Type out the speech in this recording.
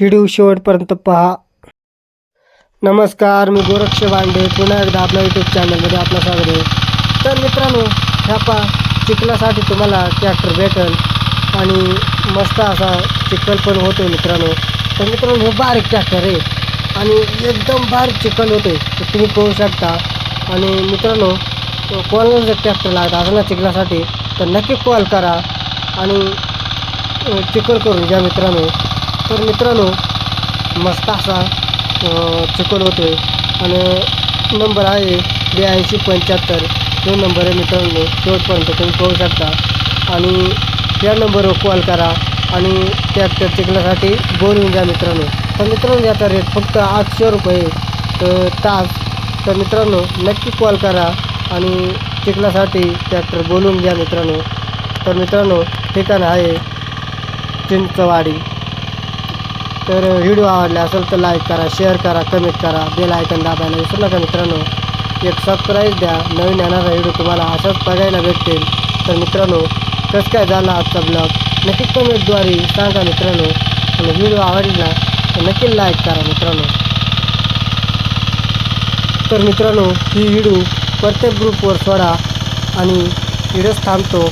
Video शेवटपर्यंत पहा. नमस्कार मी गोरक्ष बांडे पुन्हा एकदा आपल्या यूट्यूब चॅनलमध्ये आपलं स्वागत आहे. तर मित्रांनो ह्या पा चिखलासाठी तुम्हाला ट्रॅक्टर भेटेल आणि मस्त असा चिखल पण होतो आहे मित्रांनो. तर मित्रांनो हे बारीक ट्रॅक्टर आहे आणि एकदम बारीक चिखल होते तर तुम्ही पाहू शकता. आणि मित्रांनो कोणाला जर ट्रॅक्टर लागत असेल ना चिखलासाठी तर नक्की कॉल करा आणि चिखल करून घ्या मित्रांनो. तर मित्रांनो मस्त असा अ, चिखल होतो आहे आणि नंबर आहे ब्याऐंशी पंच्याहत्तर. तो नंबर आहे मित्रांनो शेवटपर्यंत तुम्ही पाहू शकता. आणि या नंबरवर कॉल करा आणि ट्रॅक्टर चिखलासाठी बोलून द्या मित्रांनो. तर मित्रांनो याचा रेट फक्त आठशे रुपये तर तास तर मित्रांनो नक्की कॉल करा आणि चिखलासाठी ट्रॅक्टर बोलवून घ्या मित्रांनो. तर मित्रांनो ठिकाण आहे चिंचवाडी. तर व्हिडिओ आवडला असेल तर लाईक करा शेअर करा कमेंट करा बेल आयकन दाबायला विसरू नका मित्रांनो. एक सबस्क्राईब द्या नवीन येणारा व्हिडिओ तुम्हाला असाच बघायला भेटतील. तर मित्रांनो कसं काय झाला आजचा ब्लॉग नक्कीच कमेंटद्वारे सांगा मित्रांनो. आणि व्हिडिओ आवडला तर नक्की लाईक करा मित्रांनो. तर मित्रांनो ही व्हिडिओ प्रत्येक ग्रुपवर सोडा आणि व्हिडिओच थांबतो.